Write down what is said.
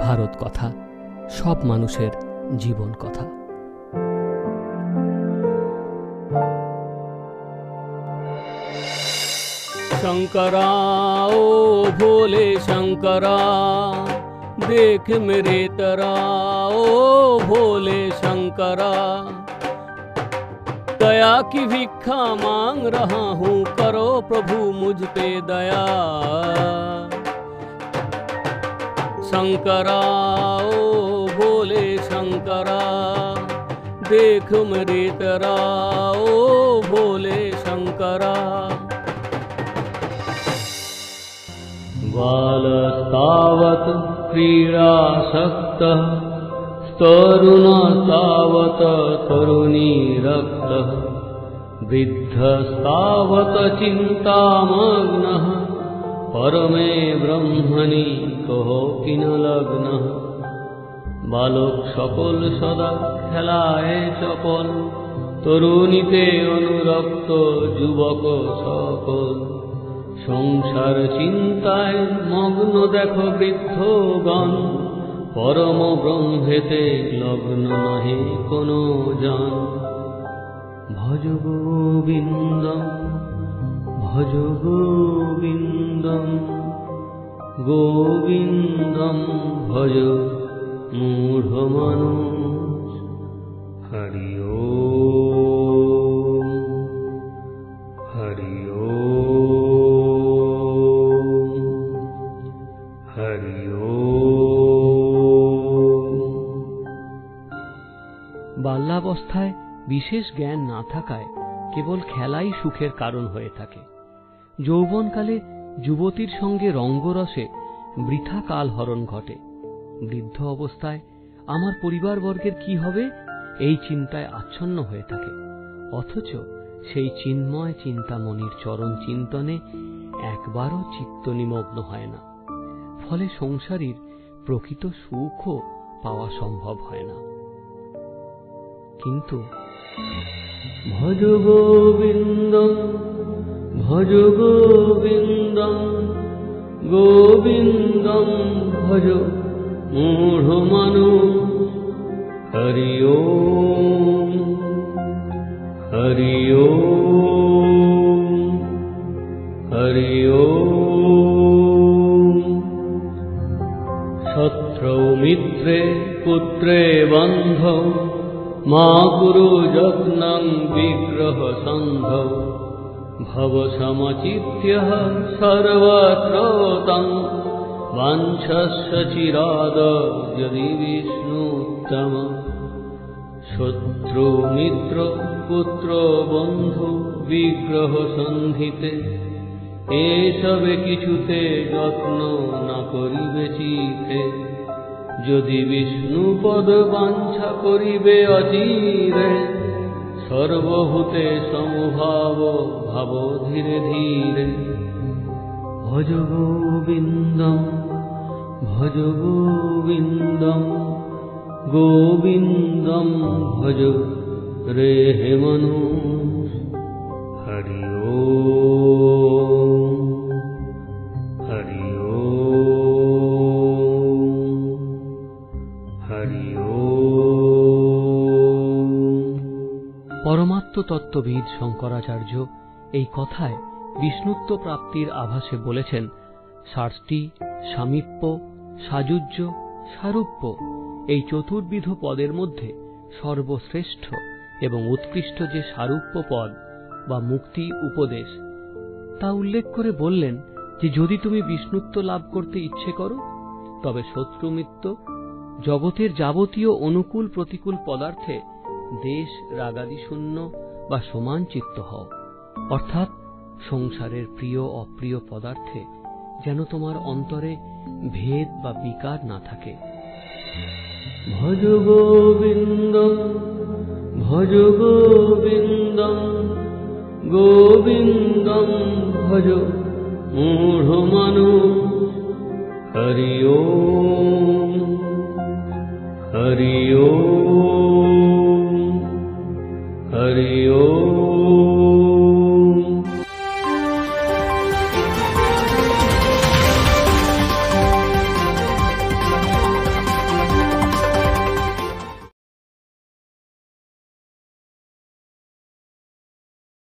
ভারত কথা সব মানুষের জীবন কথা शंकरा ओ भोले शंकरा देख मेरे तरा ओ भोले शंकरा दया की भिक्षा मांग रहा हूँ करो प्रभु मुझ पे दया शंकरा ओ भोले तरा ओ भोले शंकरा बालस्तावत् क्रीडासक्तः तरुणस्तावत् तरुणीरक्तः वृद्धस्तावत् चिन्तामग्नः परमे ब्रह्मणि कहोऽपि न लग्नः বালক সকল সদা খেলায় চপল তরুণীতে অনুরক্ত যুবক সকল সংসার চিন্তায় মগ্ন দেখো বৃদ্ধগণ পরম ব্রহ্মেতে লগ্ন নহে কোনো জন ভজ গোবিন্দম ভজ গোবিন্দম গোবিন্দম ভজ মূঢ় মানুষ। হরি ওম হরি ওম হরি ওম। বাল্যাবস্থায় বিশেষ জ্ঞান না থাকায় কেবল খেলাই সুখের কারণ হয়ে থাকে। যৌবনকালে যুবতীর সঙ্গে রঙ্গরসে বৃথা কাল হরণ ঘটে। বৃদ্ধ অবস্থায়, আমার পরিবারবর্গের কি হবে? এই চিন্তায় আচ্ছন্ন হয়ে থাকে। অথচ সেই চিন্ময় চিন্তামণির চরণ চিন্তনে একবারও চিত্ত নিমগ্ন হয় না। ফলে সংসারীর প্রকৃত সুখও পাওয়া সম্ভব হয় না। কিন্তু ভজ গোবিন্দম भज गोविन्दम् गोविन्दम् भज मूढुमनु हरि ओम् हरि ओम् हरि ओम्। शत्रौ मित्रे पुत्रे बन्धौ मापुरुजत्नम् विग्रहसन्धौ। সর্বত্র তং যদি বিষ্ণুত্তম শত্রু মিত্র পুত্র বন্ধু বিগ্রহ সন্ধিতে এসবে কিছুতে যত্ন না করিবে চিতে যদি বিষ্ণু পদ বাঞ্ছা করিবে অচিরে सर्वभूते सम्भावो भवो धीरे धीरे। भज गोविन्दम् भज गोविन्दम् गोविन्दम् भज रे मनु। हरि ओ। পরমাত্ম তত্ত্ববিদ শঙ্করাচার্য এই কথায় বিষ্ণুত্ব প্রাপ্তির আভাসে বলেছেন ষাটটি সামীপ্য সাযুজ্য সারূপ্য এই চতুর্বিধ পদের মধ্যে সর্বশ্রেষ্ঠ এবং উৎকৃষ্ট যে সারূপ্য পদ বা মুক্তি উপদেশ, তা উল্লেখ করে বললেন যে যদি তুমি বিষ্ণুত্ব লাভ করতে ইচ্ছে করো, তবে শত্রুমিত্র জগতের যাবতীয় অনুকূল প্রতিকূল পদার্থে দেশ রাগাদিশূন্য বা সমান চিত্ত হও। অর্থাৎ সংসারের প্রিয় অপ্রিয় পদার্থে যেন তোমার অন্তরে ভেদ বা বিকার না থাকে। ভজ গোবিন্দ, ভজ গোবিন্দম গোবিন্দ ভজ মূঢ়মানু। হরি হরি ও